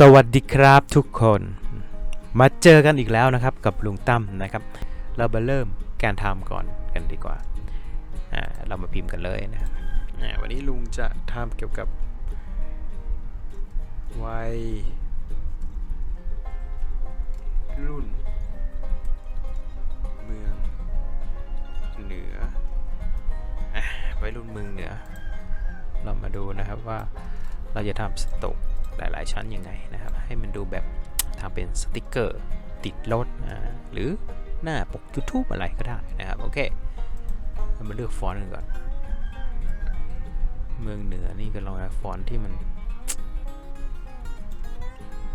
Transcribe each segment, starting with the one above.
สวัสดีครับทุกคน มาเจอกันอีกแล้วนะครับกับลุงตั้มนะครับ เรามาเริ่มการทำก่อนกันดีกว่าอ่าเรามาพิมพ์กันเลยนะครับวันนี้ลุงจะทำเกี่ยวกับวัยรุ่น เมืองเหนือวัยรุ่นเมืองเหนือ เรามาดูนะครับว่าเราจะทำสต็อก หลายๆชั้นยังไงนะครับ ให้มันดูแบบทำเป็นสติกเกอร์ติดรถนะหรือหน้าปก YouTube อะไรก็ได้นะครับ โอเคมาเลือกฟอนต์กันก่อน เมืองเหนือนี่ก็ลองฟอนต์ที่มัน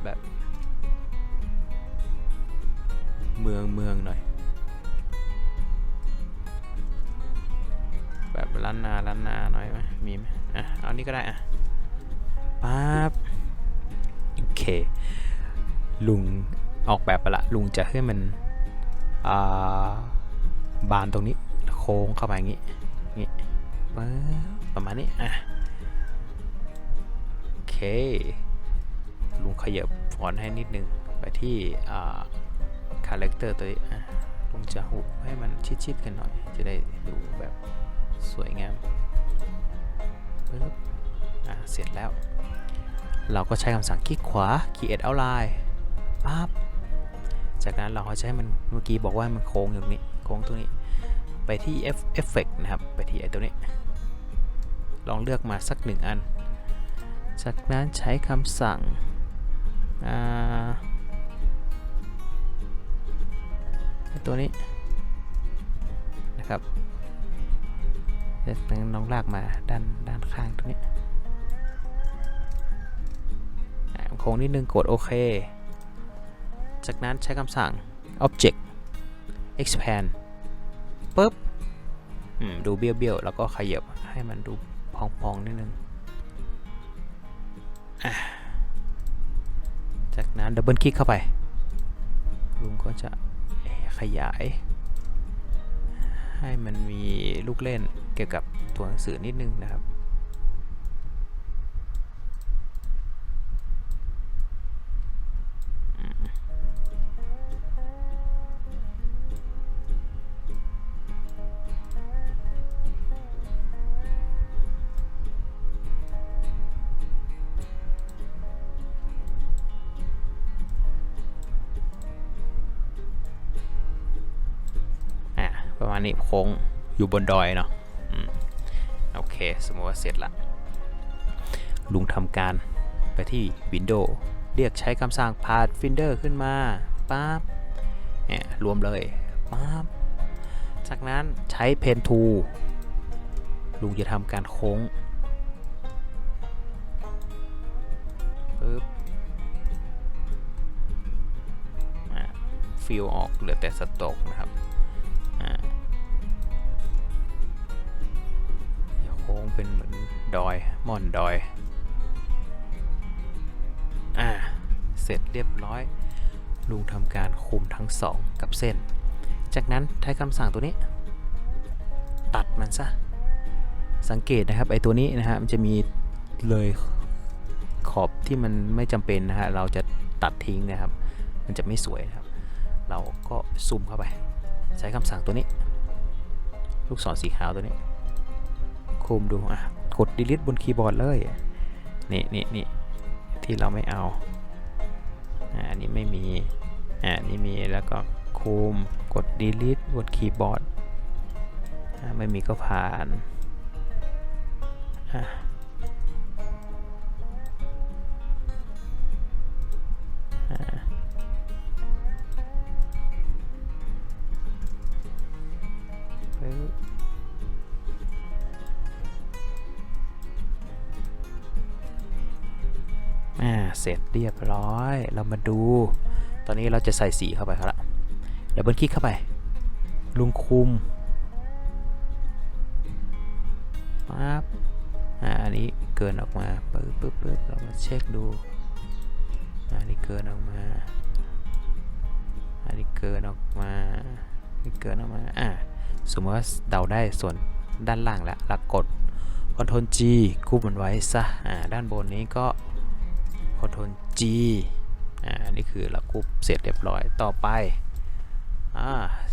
แบบ เมืองเมืองหน่อย แบบล้านนาล้านนาหน่อยไหมมีไหมอะเอานี่ก็ได้อะปั๊บ เค ลุงออกแบบไปละลุงจะให้มันาบานตรงนี้โค้งเข้าไปอย่างงี้งี้ปั๊บประมาณนี้อะโอเค ลุงขยับฟอนต์ให้นิดนึงไปที่คาแรคเตอร์ตัวนี้ลุงจะหุบให้มันชิดๆกันหน่อย จะได้ดูแบบสวยงามปึ๊บอะเสร็จแล้ว เราก็ใช้คำสั่งคลิกขวา create outline ปั๊บจากนั้นเราก็จะให้มันเมื่อกี้บอกว่ามันโค้งอย่างนี้ โค้งตรงนี้ ไปที่ F effect นะครับ ไปที่ไอตัวนี้ ลองเลือกมาสักหนึ่งอัน จากนั้นใช้คำสั่งไอตัวนี้นะครับเดี๋ยวน้องลากมาด้านด้านข้างตรงนี้ โค้งนิดนึงกดโอเค จากนั้นใช้คำสั่ง object expand ปุ๊บดูเบี้ยวๆ แล้วก็ขยับให้มันดูพอง ๆ นิดนึงอะจากนั้นดับเบิลคลิกเข้าไป ลุงก็จะขยาย ให้มันมีลูกเล่นเกี่ยวกับตัวหนังสือนิดนึงนะครับ ประมาณนี้โค้งอยู่บนดอยเนาะอโอเค สมมติว่าเสร็จละ ลุงทำการไปที่ Windows เรียกใช้คำสั่ง Pathfinder ขึ้นมาปั๊บเนี่ยรวมเลยปั๊บจากนั้นใช้ Pen Tool ลุงจะทำการโค้งปึ๊บฟิลออกเหลือแต่สต็อกนะครับ เป็นเหมือนดอยม่อนดอย อ่า เสร็จเรียบร้อย ลุงทำการคุมทั้งสองกับเส้น จากนั้นใช้คำสั่งตัวนี้ ตัดมันซะ สังเกตนะครับไอตัวนี้นะฮะมันจะมีเลยขอบที่มันไม่จำเป็นนะฮะเราจะตัดทิ้งนะครับ มันจะไม่สวยนะครับ เราก็ซูมเข้าไป ใช้คำสั่งตัวนี้ ลูกศรสีขาวตัวนี้ คุมดูอะกด delete บนคีย์บอร์ดเลยนี่นี่นี่ที่เราไม่เอาอ่าอันนี้ไม่มีอ่าอันนี้มีแล้วก็คุมกด delete บนคีย์บอร์ดอ่าไม่มีก็ผ่านอะอ่า อ่าเสร็จเรียบร้อย เรามาดู ตอนนี้เราจะใส่สีเข้าไปครับละเดี๋ยวเบิลคลิกเข้าไป ลุงคุมปั๊บอ่าอันนี้เกินออกมาปึ๊บปึ๊บปึ๊บเรามาเช็คดูอันนี้เกินออกมา อันนี้เกินออกมาอันนี้เกินออกมา อ่าสมมติว่าเดาได้ส่วนด้านล่างแล้วแล้วกด Ctrl G กู้มันไว้ซะ อ่า ด้านบนนี้ก็ คอนโทรล G อ่านนี้คือเรากรุ๊ปเสร็จเรียบร้อยต่อไปอ่า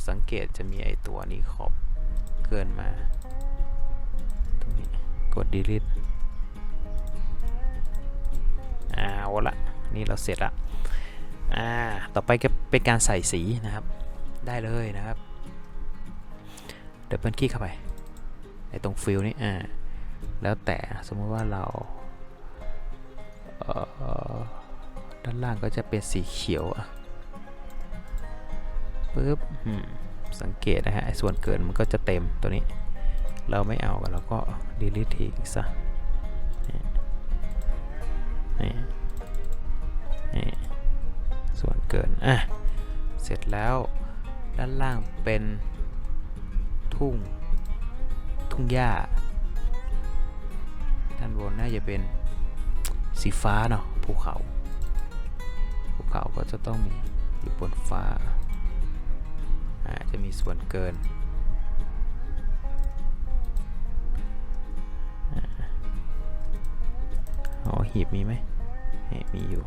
สังเกตจะมีไอตัวนี้ขอบเกินมาตรงนี้กด delete อ่าเอาละนี่เราเสร็จละอ่าต่อไปก็เป็นการใส่สีนะครับได้เลยนะครับเดี๋ยวเปิลคลิกเข้าไปในตรงฟิลนี้อ่าแล้วแต่สมมติว่าเรา ด้านล่างก็จะเป็นสีเขียวอะปึ๊บสังเกตนะฮะส่วนเกินมันก็จะเต็มตัวนี้ เราไม่เอากันเราก็ delete ทิ้งซะนี่นี่ส่วนเกิน อะ เสร็จแล้วด้านล่างเป็นทุ่ง ทุ่งหญ้าด้านบนน่าจะเป็น สีฟ้าเนาะภูเขา ภูเขาก็จะต้องมีอยู่บนฟ้าอาจจะมีส่วนเกิน อ๋อหีบมีไหมมีอยู่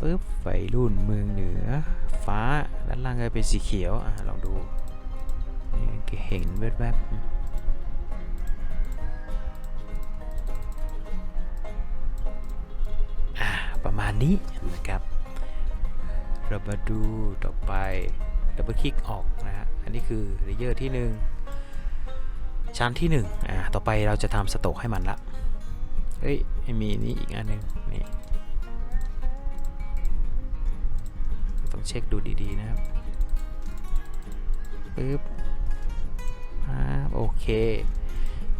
ปึ๊บไฟรุ่นเมืองเหนือ ฟ้า ด้านล่างก็เป็นสีเขียวอ่าลองดูเห็นแวบๆประมาณนี้นะครับ เรามาดูต่อไปดับเบิลคลิกออกนะฮะ อันนี้คือเลเยอร์ที่ 1 ชั้นที่1อ่า ต่อไปเราจะทำสโตกให้มันละ เฮ้ย มีนี่อีกอันหนึงนี่ ต้องเช็คดูดีๆนะครับปึ๊บโอเค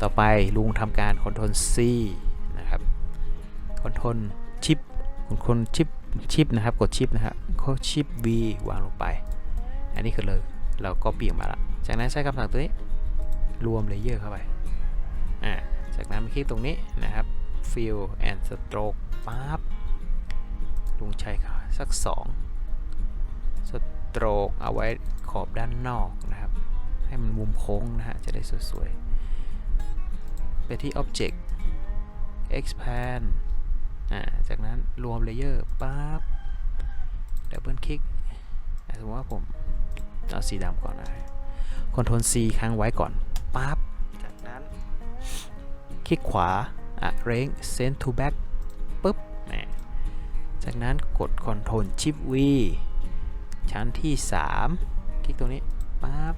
ต่อไปลุงทำการคอนโทรล C นะครับคอนโทรลชิปคอนโทรลชิปชิปนะครับ กดชิปนะครับก็ชิป V วางลงไป อันนี้คือเลยเราก็เปลี่ยนมาละจากนั้นใช้คำสั่งตัวนี้ รวมเลเยอร์เข้าไปอ่าจากนั้นมาคลิกตรงนี้นะครับ Fill and Stroke ปั๊บลุงใช้สัก 2 Stroke เอาไว้ขอบด้านนอกนะครับ ให้มันมุมโค้งนะฮะ จะได้สวยๆ ไปที่ Object Expand อ่า จากนั้นรวมเลเยอร์ปั๊บดับเบิลคลิกสมมติว่าผมเอาสีดำก่อนนะคอนโทรล C ค้างไว้ก่อนปั๊บจากนั้น คลิกขวา arrange send to back ปุ๊บจากนั้นกด Ctrl Shift V ชั้นที่ 3 คลิกตรงนี้ปั๊บ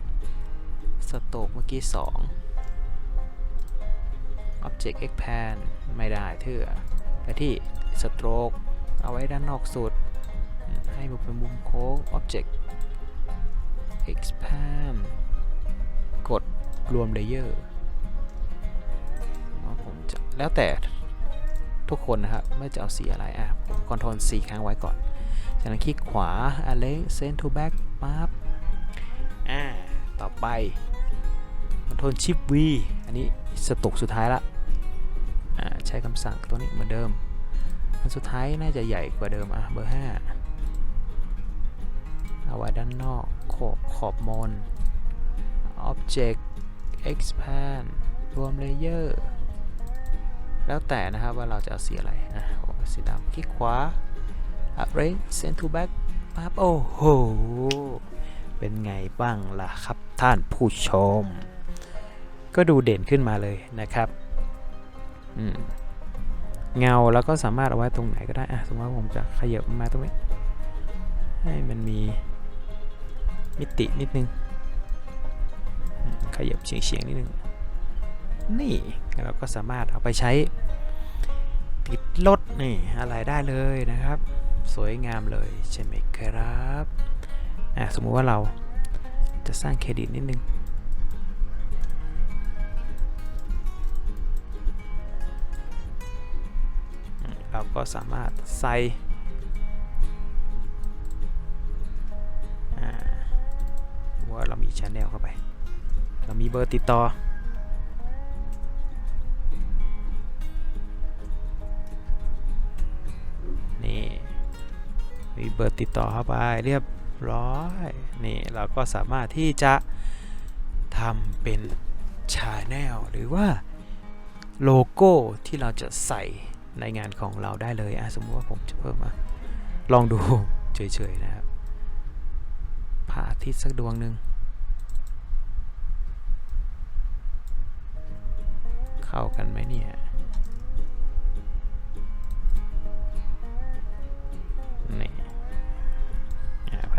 สโตกเมื่อกี้ 2 Object Expand ไม่ได้เถื่อไปที่ Stroke เอาไว้ด้านนอกสุด ให้มันเป็นมุมโค้ง Object Expand กดรวมเลเยอร์ผมจะแล้วแต่ทุกคนนะครับไม่จะเอาสีอะไรอะผม Ctrl C ค้างไว้ก่อน จากนั้นคลิกขวา Arrange Send to Back ปั๊บอ่าต่อไป Ctrl Shift V อันนี้สตุกสุดท้ายละอ่าใช้คำสั่งตัวนี้เหมือนเดิม อันสุดท้ายน่าจะใหญ่กว่าเดิม อะ เบอร์ 5 เอาไว้ด้านนอก ขอบขอบมน Object Expand รวม Layer แล้วแต่นะครับว่าเราจะเอาสีอะไรอะสีดำคลิกขวา Arrange Send to Back ปั๊บโอ้โห เป็นไงบ้างล่ะครับท่านผู้ชม ก็ดูเด่นขึ้นมาเลยนะครับเงาแล้วก็สามารถเอาไว้ตรงไหนก็ได้อะสมมติว่าผมจะขยับมาตรงนี้ ให้มันมีมิตินิดนึง ขยับเฉียงๆนิดนึง นี่เราก็สามารถเอาไปใช้ติดรถนี่อะไรได้เลยนะครับ สวยงามเลยใช่ไหมครับอะสมมุติว่าเราจะสร้างเครดิตนิดนึงเราก็สามารถใส่ว่าเรามีช anel เข้าไป เรามีเบอร์ติดต่อ มีเบอร์ติดต่อเข้าไปเรียบร้อยนี่เราก็สามารถที่จะทำเป็นชาแนลหรือว่าโลโก้ที่เราจะใส่ในงานของเราได้เลยอะสมมติว่าผมจะเพิ่มมาลองดูเฉยๆนะครับพระอาทิตย์สักดวงหนึ่งเข้ากันไหมเนี่ย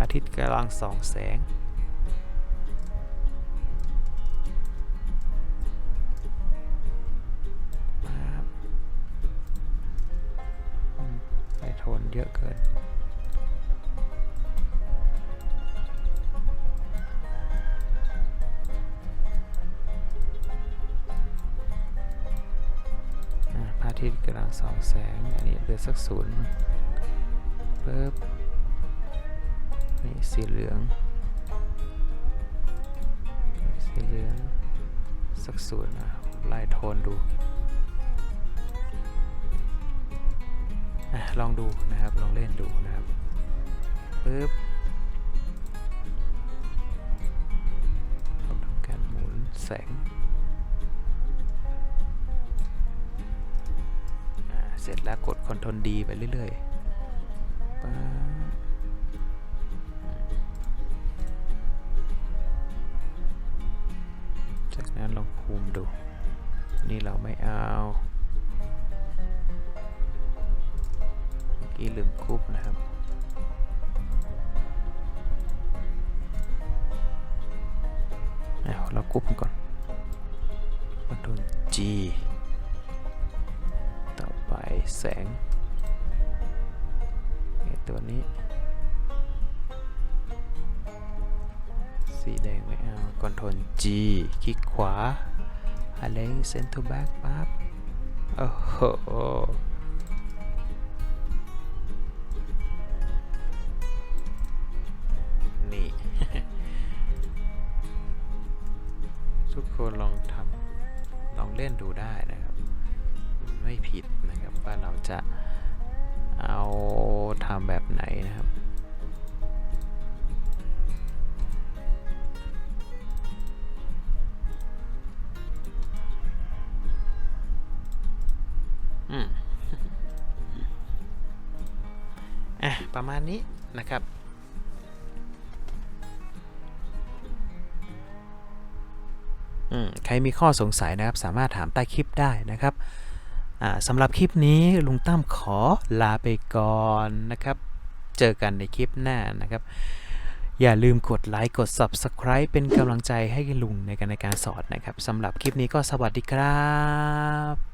อาทิตย์กำลังส่องแสง ไปโทนเยอะเกินอาพระอาทิตย์กำลังส่องแสง อันนี้เหลือสักศูนย์ปึ๊บ สีเหลือง สีเหลือง สักศูนย์นะไล่โทนดูลองดูนะครับ ลองเล่นดูนะครับปึ๊บผมทำการหมุนแสง เสร็จแล้วกด Ctrl D ไปเรื่อยๆ จากนั้นลองคูมดู นี่เราไม่เอา เมื่อกี้ลืมคุบนะครับเอาเรากุบมันก่อนมาดน G ต่อไปแสงไอตัวนี้ สีแดงไม่เอาคอนโทรล G คลิกขวาอะไรเซนทูแบ็กปั๊บโอ้โหนี่ ทุกคนลองทำลองเล่นดูได้นะครับ ไม่ผิดนะครับว่าเราจะเอาทำแบบไหนนะครับ ประมาณนี้นะครับอืมใครมีข้อสงสัยนะครับ สามารถถามใต้คลิปได้นะครับอ่าสำหรับคลิปนี้ลุงตั้มขอลาไปก่อนนะครับ เจอกันในคลิปหน้านะครับ อย่าลืมกดไลค์กด Subscribe เป็นกำลังใจให้ลุงในการในการสอนนะครับสำหรับคลิปนี้ก็สวัสดีครับ